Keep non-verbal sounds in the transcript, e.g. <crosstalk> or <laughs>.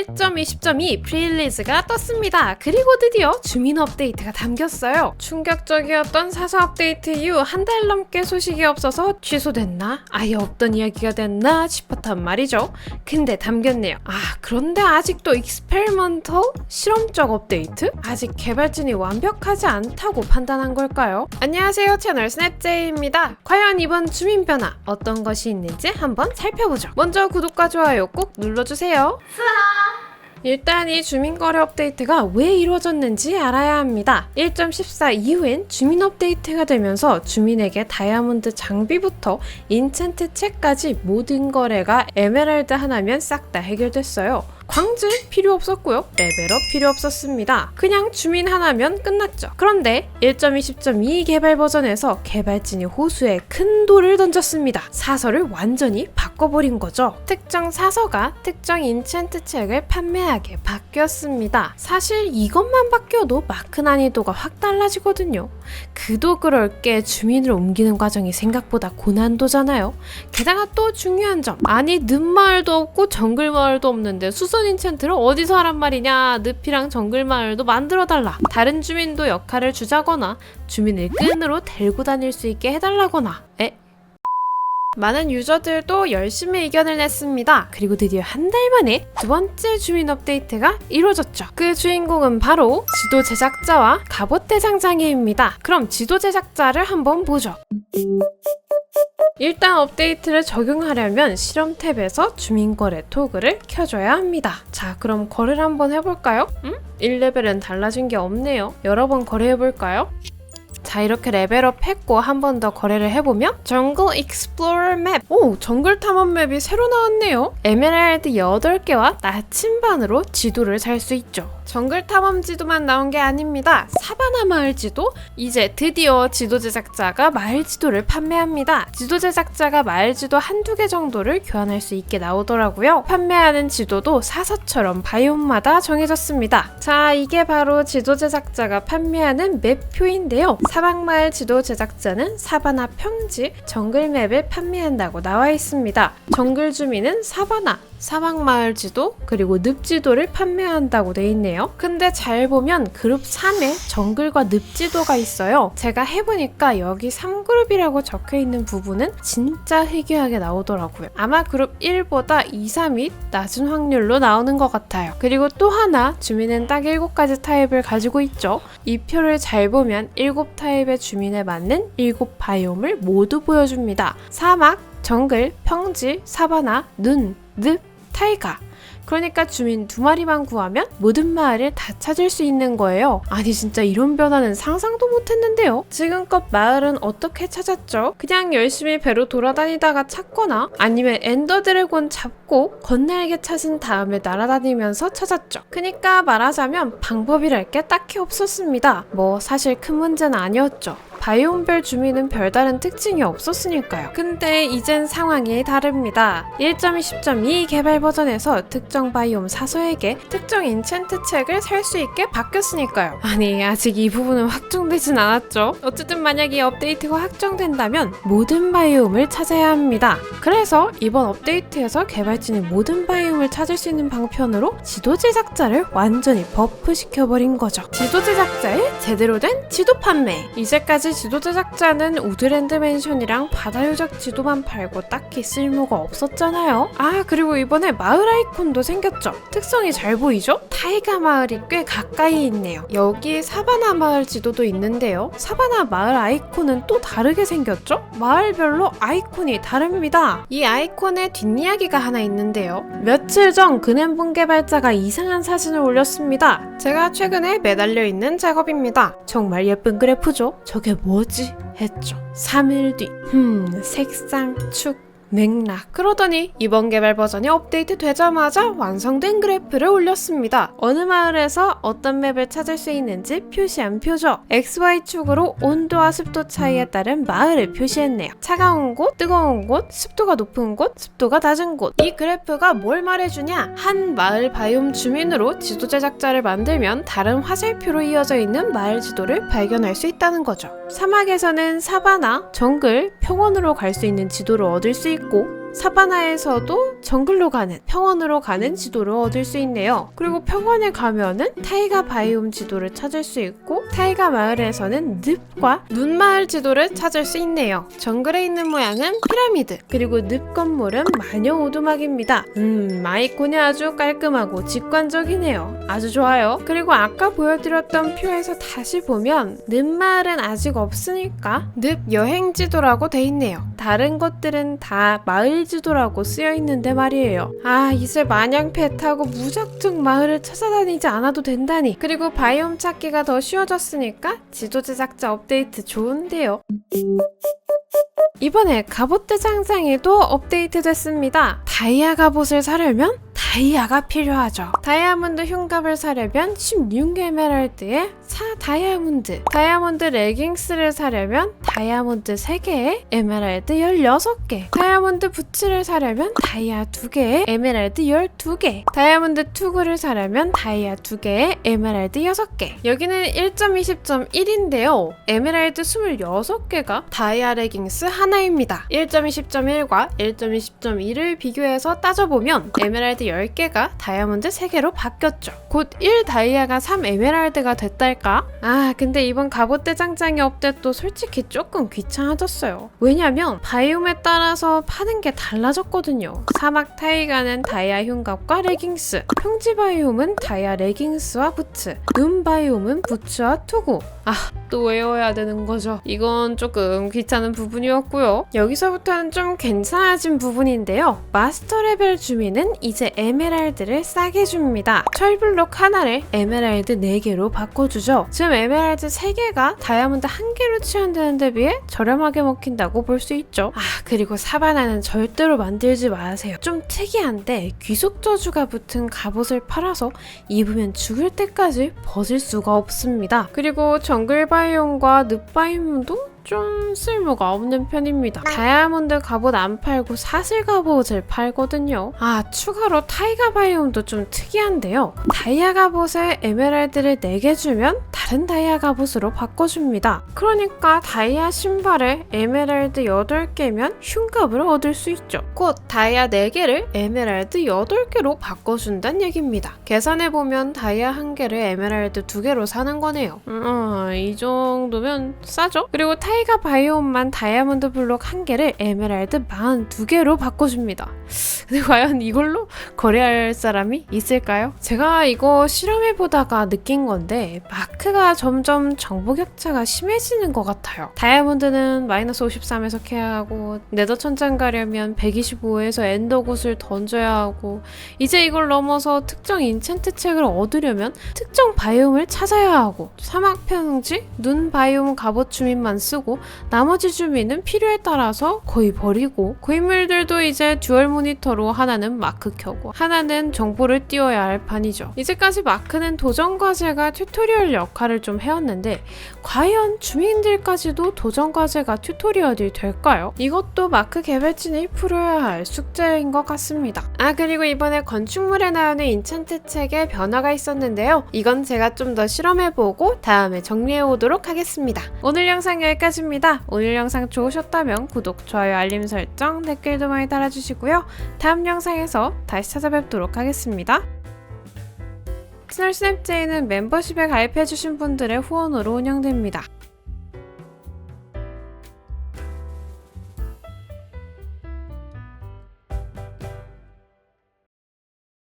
1.20.2 프리릴리즈가 떴습니다. 그리고 드디어 주민 업데이트가 담겼어요. 충격적이었던 사서 업데이트 이후 한 달 넘게 소식이 없어서 취소됐나? 아예 없던 이야기가 됐나 싶었단 말이죠. 근데 담겼네요. 아, 그런데 아직도 익스페리먼털 실험적 업데이트? 아직 개발진이 완벽하지 않다고 판단한 걸까요? 안녕하세요. 채널 스냅제이입니다. 과연 이번 주민 변화 어떤 것이 있는지 한번 살펴보죠. 먼저 구독과 좋아요 꼭 눌러주세요. 일단 이 주민거래 업데이트가 왜 이루어졌는지 알아야 합니다. 1.14 이후엔 주민 업데이트가 되면서 주민에게 다이아몬드 장비부터 인챈트 책까지 모든 거래가 에메랄드 하나면 싹 다 해결됐어요. 광질 필요 없었고요. 레벨업 필요 없었습니다. 그냥 주민 하나면 끝났죠. 그런데 1.20.2 개발 버전에서 개발진이 호수에 큰 돌을 던졌습니다. 사서를 완전히 바꿔버린 거죠. 특정 사서가 특정 인챈트 책을 판매하게 바뀌었습니다. 사실 이것만 바뀌어도 마크 난이도가 확 달라지거든요. 그도 그럴 게 주민을 옮기는 과정이 생각보다 고난도잖아요. 게다가 또 중요한 점. 아니 늪마을도 없고 정글마을도 없는데 수선 인챈트를 어디서 하란 말이냐. 늪이랑 정글마을도 만들어달라. 다른 주민도 역할을 주자거나 주민을 끈으로 데리고 다닐 수 있게 해달라거나. 에? 많은 유저들도 열심히 의견을 냈습니다. 그리고 드디어 한 달 만에 두 번째 주민 업데이트가 이루어졌죠. 그 주인공은 바로 지도 제작자와 갑옷 대장장이입니다. 그럼 지도 제작자를 한번 보죠. 일단 업데이트를 적용하려면 실험 탭에서 주민거래 토글을 켜줘야 합니다. 자, 그럼 거래를 한번 해볼까요? 음? 1레벨은 달라진 게 없네요. 여러 번 거래해볼까요? 자 이렇게 레벨업 했고 한 번 더 거래를 해보면 정글 익스플로러 맵 오! 정글 탐험 맵이 새로 나왔네요. 에메랄드 8개와 나침반으로 지도를 살 수 있죠. 정글 탐험 지도만 나온 게 아닙니다. 사바나 마을 지도? 이제 드디어 지도 제작자가 마을 지도를 판매합니다. 지도 제작자가 마을 지도 한두 개 정도를 교환할 수 있게 나오더라고요. 판매하는 지도도 사서처럼 바이옴마다 정해졌습니다. 자 이게 바로 지도 제작자가 판매하는 맵표인데요 사막마을 지도 제작자는 사바나 평지 정글 맵을 판매한다고 나와 있습니다. 정글 주민은 사바나, 사막 마을 지도, 그리고 늪 지도를 판매한다고 돼 있네요. 근데 잘 보면 그룹 3에 정글과 늪 지도가 있어요. 제가 해보니까 여기 3그룹이라고 적혀 있는 부분은 진짜 희귀하게 나오더라고요. 아마 그룹 1보다 2, 3이 낮은 확률로 나오는 것 같아요. 그리고 또 하나 주민은 딱 7가지 타입을 가지고 있죠. 이 표를 잘 보면 7 타입의 주민에 맞는 7 바이옴을 모두 보여줍니다. 사막, 정글, 평지, 사바나, 눈, 늪, 타이가. 그러니까 주민 두 마리만 구하면 모든 마을을 다 찾을 수 있는 거예요. 아니 진짜 이런 변화는 상상도 못했는데요. 지금껏 마을은 어떻게 찾았죠? 그냥 열심히 배로 돌아다니다가 찾거나 아니면 엔더 드래곤 잡고 건날개 찾은 다음에 날아다니면서 찾았죠. 그니까 말하자면 방법이랄 게 딱히 없었습니다. 뭐 사실 큰 문제는 아니었죠. 바이옴별 주민은 별다른 특징이 없었으니까요. 근데 이젠 상황이 다릅니다. 1.20.2 개발 버전에서 특정 바이옴 사서에게 특정 인챈트 책을 살 수 있게 바뀌었으니까요. 아니 아직 이 부분은 확정되진 않았죠. 어쨌든 만약 이 업데이트가 확정된다면 모든 바이옴을 찾아야 합니다. 그래서 이번 업데이트에서 개발진이 모든 바이옴을 찾을 수 있는 방편으로 지도 제작자를 완전히 버프시켜버린 거죠. 지도 제작자의 제대로 된 지도 판매. 이제까지 지도 제작자는 우드랜드 맨션이랑 바다 유적 지도만 팔고 딱히 쓸모가 없었잖아요. 아 그리고 이번에 마을 아이콘도 생겼죠. 특성이 잘 보이죠? 타이가 마을이 꽤 가까이 있네요. 여기 사바나 마을 지도도 있는데요. 사바나 마을 아이콘은 또 다르게 생겼죠? 마을별로 아이콘이 다릅니다. 이 아이콘에 뒷이야기가 하나 있는데요. 며칠 전 근현분 개발자가 이상한 사진을 올렸습니다. 제가 최근에 매달려 있는 작업입니다. 정말 예쁜 그래프죠? 저게 뭐지? 했죠. 3일 뒤. 흠, 색상, 축, 맥락. 그러더니 이번 개발 버전이 업데이트 되자마자 완성된 그래프를 올렸습니다. 어느 마을에서 어떤 맵을 찾을 수 있는지 표시한 표죠. XY축으로 온도와 습도 차이에 따른 마을을 표시했네요. 차가운 곳, 뜨거운 곳, 습도가 높은 곳, 습도가 낮은 곳. 이 그래프가 뭘 말해주냐? 한 마을 바이옴 주민으로 지도 제작자를 만들면 다른 화살표로 이어져 있는 마을 지도를 발견할 수 있다는 거죠. 사막에서는 사바나, 정글, 평원으로 갈 수 있는 지도를 얻을 수 있고 cũ. 사바나에서도 정글로 가는 평원으로 가는 지도를 얻을 수 있네요. 그리고 평원에 가면은 타이가 바이옴 지도를 찾을 수 있고 타이가 마을에서는 늪과 눈마을 지도를 찾을 수 있네요. 정글에 있는 모양은 피라미드 그리고 늪 건물은 마녀 오두막입니다. 음 마이콘이 아주 깔끔하고 직관적이네요. 아주 좋아요. 그리고 아까 보여드렸던 표에서 다시 보면 늪마을은 아직 없으니까 늪 여행 지도라고 돼 있네요. 다른 것들은 다 마을 지도라고 쓰여 있는데 말이에요. 아 이제 마냥 배 타고 무작정 마을을 찾아다니지 않아도 된다니. 그리고 바이옴 찾기가 더 쉬워졌으니까 지도 제작자 업데이트 좋은데요. 이번에 갑옷 대장장이도 업데이트 됐습니다. 다이아 갑옷을 사려면 다이아가 필요하죠. 다이아몬드 흉갑을 사려면 16 에메랄드에 4 다이아몬드. 다이아몬드 레깅스를 사려면 다이아몬드 3개에 에메랄드 16개. 다이아몬드 부츠를 사려면 다이아 2개에 에메랄드 12개. 다이아몬드 투구를 사려면 다이아 2개에 에메랄드 6개. 여기는 1.20.1인데요. 에메랄드 26개가 다이아 레깅스 하나입니다. 1.20.1과 1.20.2를 비교해서 따져보면 에메랄드 10 개가 다이아몬드 3개로 바뀌었죠. 곧 1 다이아가 3 에메랄드가 됐달까? 아, 근데 이번 갑옷 대 장장이 업데이트도 솔직히 조금 귀찮아졌어요. 왜냐면 바이옴에 따라서 파는 게 달라졌거든요. 사막 타이가는 다이아 흉갑과 레깅스, 평지 바이옴은 다이아 레깅스와 부츠, 눈 바이옴은 부츠와 투구. 아, 또 외워야 되는 거죠. 이건 조금 귀찮은 부분이었고요. 여기서부터는 좀 괜찮아진 부분인데요. 마스터 레벨 주민은 이제 에메랄드를 싸게 줍니다. 철블록 하나를 에메랄드 4개로 바꿔주죠. 지금 에메랄드 3개가 다이아몬드 1개로 치환되는 데 비해 저렴하게 먹힌다고 볼 수 있죠. 아, 그리고 사바나는 절대로 만들지 마세요. 좀 특이한데 귀속 저주가 붙은 갑옷을 팔아서 입으면 죽을 때까지 벗을 수가 없습니다. 그리고 정글 바이옴과 늪 바이옴도 좀 쓸모가 없는 편입니다. 다이아몬드 갑옷 안 팔고 사슬 갑옷을 팔거든요. 아, 추가로 타이가 바이옴도 좀 특이한데요. 다이아 갑옷에 에메랄드를 4개 주면 다른 다이아 갑옷으로 바꿔줍니다. 그러니까 다이아 신발에 에메랄드 8개면 흉갑을 얻을 수 있죠. 곧 다이아 4개를 에메랄드 8개로 바꿔준다는 얘기입니다. 계산해보면 다이아 1개를 에메랄드 2개로 사는 거네요. 음, 이 정도면 싸죠? 그리고 타이 가 바이옴만 다이아몬드 블록 1개를 에메랄드 42개로 바꿔줍니다. 근데 <laughs> 과연 이걸로 거래할 사람이 있을까요? 제가 이거 실험해보다가 느낀 건데 마크가 점점 정보 격차가 심해지는 것 같아요. 다이아몬드는 마이너스 53에서 캐하고 네더 천장 가려면 125에서 엔더 굿을 던져야 하고 이제 이걸 넘어서 특정 인챈트 책을 얻으려면 특정 바이옴을 찾아야 하고 사막 평지, 눈 바이옴 갑옷 주민만 쓰고 나머지 주민은 필요에 따라서 거의 버리고 고인물들도 이제 듀얼 모니터로 하나는 마크 켜고 하나는 정보를 띄워야 할 판이죠. 이제까지 마크는 도전 과제가 튜토리얼 역할을 좀 해왔는데 과연 주민들까지도 도전 과제가 튜토리얼이 될까요? 이것도 마크 개발진이 풀어야 할 숙제인 것 같습니다. 아 그리고 이번에 건축물에 나오는 인챈트 책에 변화가 있었는데요. 이건 제가 좀 더 실험해보고 다음에 정리해오도록 하겠습니다. 오늘 영상 여기까지 입니다. 오늘 영상 좋으셨다면 구독, 좋아요, 알림 설정, 댓글도 많이 달아주시고요. 다음 영상에서 다시 찾아뵙도록 하겠습니다. 채널 스냅제이는 멤버십에 가입해주신 분들의 후원으로 운영됩니다.